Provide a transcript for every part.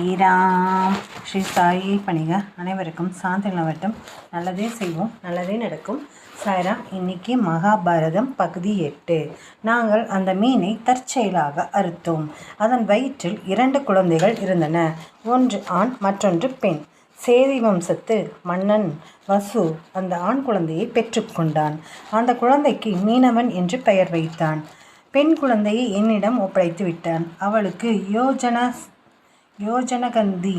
சாயிராம். ஸ்ரீ சாயி பணிக. அனைவருக்கும் சாந்தி நிலவட்டம் நல்லதே செய்வோம். நல்லதே நடக்கும். சாய்ராம் இன்னைக்கு மகாபாரதம் பகுதி எட்டு. நாங்கள் அந்த மீனை தற்செயலாக அறுத்தோம். அதன் வயிற்றில் இரண்டு குழந்தைகள் இருந்தன. ஒன்று ஆண் மற்றொன்று பெண். சேதி வம்சத்து மன்னன் வசு அந்த ஆண் குழந்தையை பெற்றுக்கொண்டான் அந்த குழந்தைக்கு மீனவன் என்று பெயர் வைத்தான். பெண் குழந்தையை என்னிடம் ஒப்படைத்து விட்டான். அவளுக்கு யோஜன யோஜனகந்தி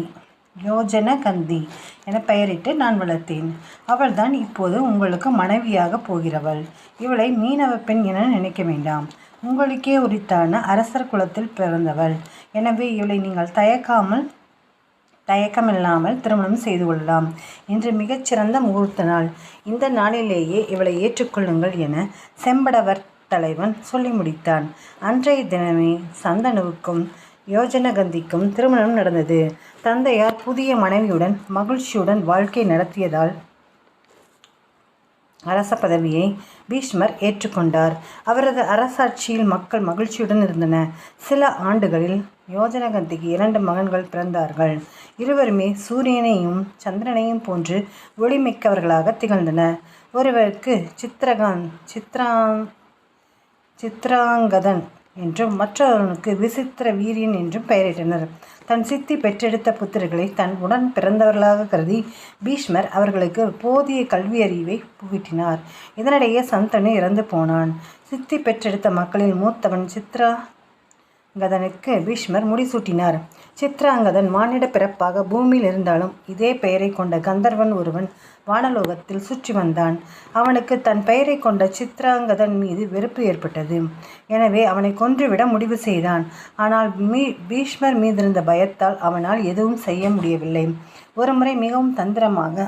யோஜனகந்தி என பெயரிட்டு நான் வளர்த்தேன். அவள்தான் இப்போது உங்களுக்கு மனைவியாக போகிறவள். இவளை மீனவ பெண் என நினைக்க வேண்டாம். உங்களுக்கே உரித்தான அரசர் குலத்தில் பிறந்தவள். எனவே இவளை நீங்கள் தயக்காமல் தயக்கமில்லாமல் திருமணம் செய்து கொள்ளலாம் இன்று மிகச்சிறந்த முகூர்த்த நாள். இந்த நாளிலேயே இவளை ஏற்றுக்கொள்ளுங்கள் என செம்படவர் தலைவன் சொல்லி முடித்தான். அன்றைய தினமே சந்தனுவுக்கும் யோஜனகந்திக்கும் திருமணம் நடந்தது. தந்தையார் புதிய மனைவியுடன் மகிழ்ச்சியுடன் வாழ்க்கை நடத்தியதால் அரச பதவியை பீஷ்மர் ஏற்றுக்கொண்டார். அவரது அரசாட்சியில் மக்கள் மகிழ்ச்சியுடன் இருந்தன. சில ஆண்டுகளில் யோஜனகந்திக்கு இரண்டு மகன்கள் பிறந்தார்கள். இருவருமே சூரியனையும் சந்திரனையும் போன்று ஒளிமிக்கவர்களாக திகழ்ந்தனர் ஒருவருக்கு சித்திரகாந்த் சித்ரா சித்ராங்கதன் என்றும் மற்றொருவனுக்கு விசித்திர வீரியன் என்றும் பெயரிட்டனர். தன் சித்தி பெற்றெடுத்த புத்திரர்களை தன் உடன் பிறந்தவர்களாக கருதி பீஷ்மர் அவர்களுக்கு போதிய கல்வியறிவை புகட்டினார். இதனிடையே சந்தனு இறந்து போனான். சித்தி பெற்றெடுத்த மக்களில் மூத்தவன் சித்ரா கதனுக்கு பீஷ்மர் முடிசூட்டினார் சித்ராங்கதன் மானிட பிறப்பாக பூமியில் இருந்தாலும் இதே பெயரை கொண்ட கந்தர்வன் ஒருவன் வானலோகத்தில் சுற்றி வந்தான். அவனுக்கு தன் பெயரை கொண்ட சித்ராங்கதன் மீது வெறுப்பு ஏற்பட்டது. எனவே அவனை கொன்றுவிட முடிவு செய்தான். ஆனால் மீ பீஷ்மர் மீதிருந்த பயத்தால் அவனால் எதுவும் செய்ய முடியவில்லை. ஒருமுறை மிகவும் தந்திரமாக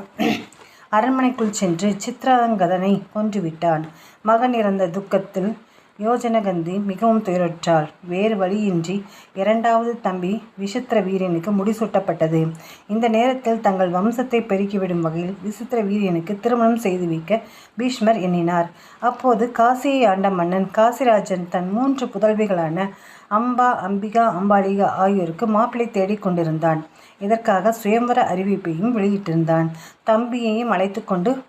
அரண்மனைக்குள் சென்று சித்ராங்கதனை கொன்றுவிட்டான். மகன் இறந்த துக்கத்தில் யோஜனகந்தி மிகவும் துயருற்றாள். வேறு வழியின்றி இரண்டாவது தம்பி விசித்திர வீரியனுக்கு முடிசூட்டப்பட்டது. இந்த நேரத்தில் தங்கள் வம்சத்தை பெருக்கிவிடும் வகையில் விசித்திர வீரியனுக்கு திருமணம் செய்து வைக்க பீஷ்மர் எண்ணினார். அப்போது காசியை ஆண்ட மன்னன் காசிராஜன் தன் மூன்று புதல்விகளான அம்பா அம்பிகா அம்பாலிகா ஆகியோருக்கு மாப்பிள்ளை தேடிக் கொண்டிருந்தான். இதற்காக சுயம்வர அறிவிப்பையும் வெளியிட்டிருந்தான். தம்பியையும் அழைத்து கொண்டு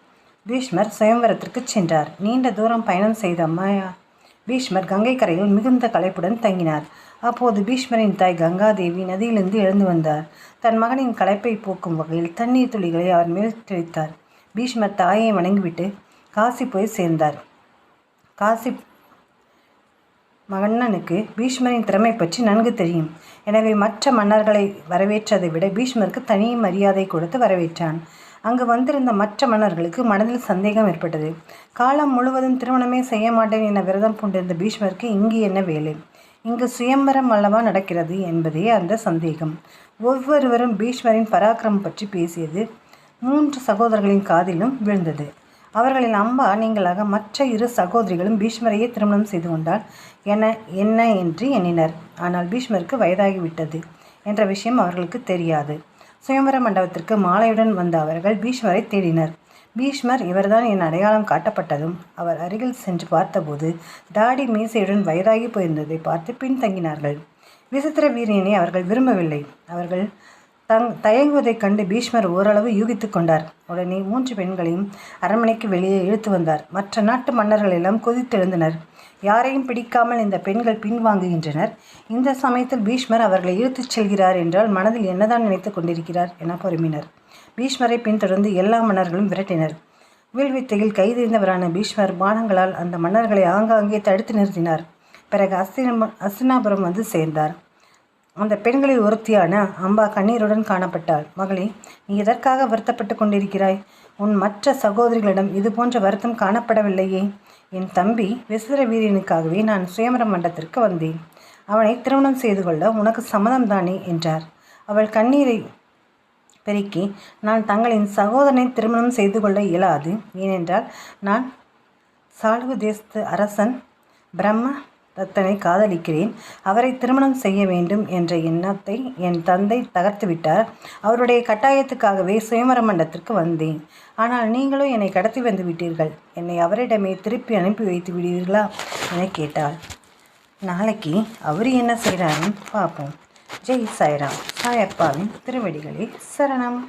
பீஷ்மர் சுயம்வரத்திற்கு சென்றார். நீண்ட தூரம் பயணம் செய்த மாயா பீஷ்மர் கங்கை கரையில் மிகுந்த களைப்புடன் தங்கினார். அப்போது பீஷ்மரின் தாய் கங்காதேவி நதியிலிருந்து எழுந்து வந்தார். தன் மகனின் களைப்பை போக்கும் வகையில் தண்ணீர் துளிகளை அவர் மேல் தெளித்தார் பீஷ்மர் தாயை வணங்கிவிட்டு காசி போய் சேர்ந்தார். காசி மன்னனுக்கு பீஷ்மரின் திறமை பற்றி நன்கு தெரியும். எனவே மற்ற மன்னர்களை வரவேற்றதை விட பீஷ்மருக்கு தனி மரியாதை கொடுத்து வரவேற்றான். அங்கு வந்திருந்த மற்ற மன்னர்களுக்கு மனதில் சந்தேகம் ஏற்பட்டது. காலம் முழுவதும் திருமணமே செய்ய மாட்டேன் என விரதம் பூண்டிருந்த பீஷ்மருக்கு இங்கு என்ன வேலை? இங்கு சுயம்பரம் அல்லவா நடக்கிறது என்பதே அந்த சந்தேகம். ஒவ்வொருவரும் பீஷ்மரின் பராக்கிரமம் பற்றி பேசியது மூன்று சகோதரர்களின் காதிலும் விழுந்தது. அவர்களின் அம்பா நீங்களாக மற்ற இரு சகோதரிகளும் பீஷ்மரையே திருமணம் செய்து கொண்டால் என என்ன என்று எண்ணினர். ஆனால் பீஷ்மருக்கு வயதாகிவிட்டது என்ற விஷயம் அவர்களுக்கு தெரியாது. சுயம்பர மண்டபத்திற்கு மாலையுடன் வந்த அவர்கள் பீஷ்மரை தேடினர். பீஷ்மர் இவர்தான் என் அடையாளம் காட்டப்பட்டதும் அவர் அருகில் சென்று பார்த்தபோது தாடி மீசையுடன் வயதாகி போயிருந்ததை பார்த்து பின்தங்கினார்கள். விசித்திர வீரியனை அவர்கள் விரும்பவில்லை. அவர்கள் தங் தயங்குவதைக் கண்டு பீஷ்மர் ஓரளவு யூகித்து கொண்டார். உடனே மூன்று பெண்களையும் அரண்மனைக்கு வெளியே இழுத்து வந்தார். மற்ற நாட்டு மன்னர்கள் எல்லாம் கொதித்தெழுந்தனர். யாரையும் பிடிக்காமல் இந்த பெண்கள் பின்வாங்குகின்றனர். இந்த சமயத்தில் பீஷ்மர் அவர்களை இழுத்துச் செல்கிறார் என்றால் மனதில் என்னதான் நினைத்து கொண்டிருக்கிறார் என பொறுமினர். பீஷ்மரை பின்தொடர்ந்து எல்லா மன்னர்களும் விரட்டினர். வில்வித்தையில் கைதெறிந்தவரான பீஷ்மர் பானங்களால் அந்த மன்னர்களை ஆங்காங்கே தடுத்து நிறுத்தினார். பிறகு அஸ்தின அஸ்தினாபுரம் வந்து சேர்ந்தார். அந்த பெண்களில் ஒருத்தியான அம்பா கண்ணீருடன் காணப்பட்டாள். மகளே நீ எதற்காக வருத்தப்பட்டு கொண்டிருக்கிறாய்? உன் மற்ற சகோதரிகளிடம் இது போன்ற வருத்தம் காணப்படவில்லையே. என் தம்பி விசிற வீரியனுக்காகவே நான் சுயமர மண்டத்திற்கு வந்தேன். அவனை திருமணம் செய்து கொள்ள உனக்கு சம்மதம் தானே என்றார். அவள் கண்ணீரை பெருக்கி நான் தங்களின் சகோதரனை திருமணம் செய்து கொள்ள இயலாது. ஏனென்றால் நான் சாலுவ தேசத்து அரசன் பிரம்ம தத்தனை காதலிக்கிறேன். அவரை திருமணம் செய்ய வேண்டும் என்ற எண்ணத்தை என் தந்தை தகர்த்துவிட்டார். அவருடைய கட்டாயத்துக்காகவே சுயமர மண்டத்திற்கு வந்தேன். ஆனால் நீங்களும் என்னை கடத்தி வந்து விட்டீர்கள். என்னை அவரிடமே திருப்பி அனுப்பி வைத்து விடுவீர்களா? என கேட்டாள். நாளைக்கு அவர் என்ன செய்கிறாருன்னு பார்ப்போம். ஜெய் சாய்ராம் சாயப்பாவின் திருவடிகளே சரணம்.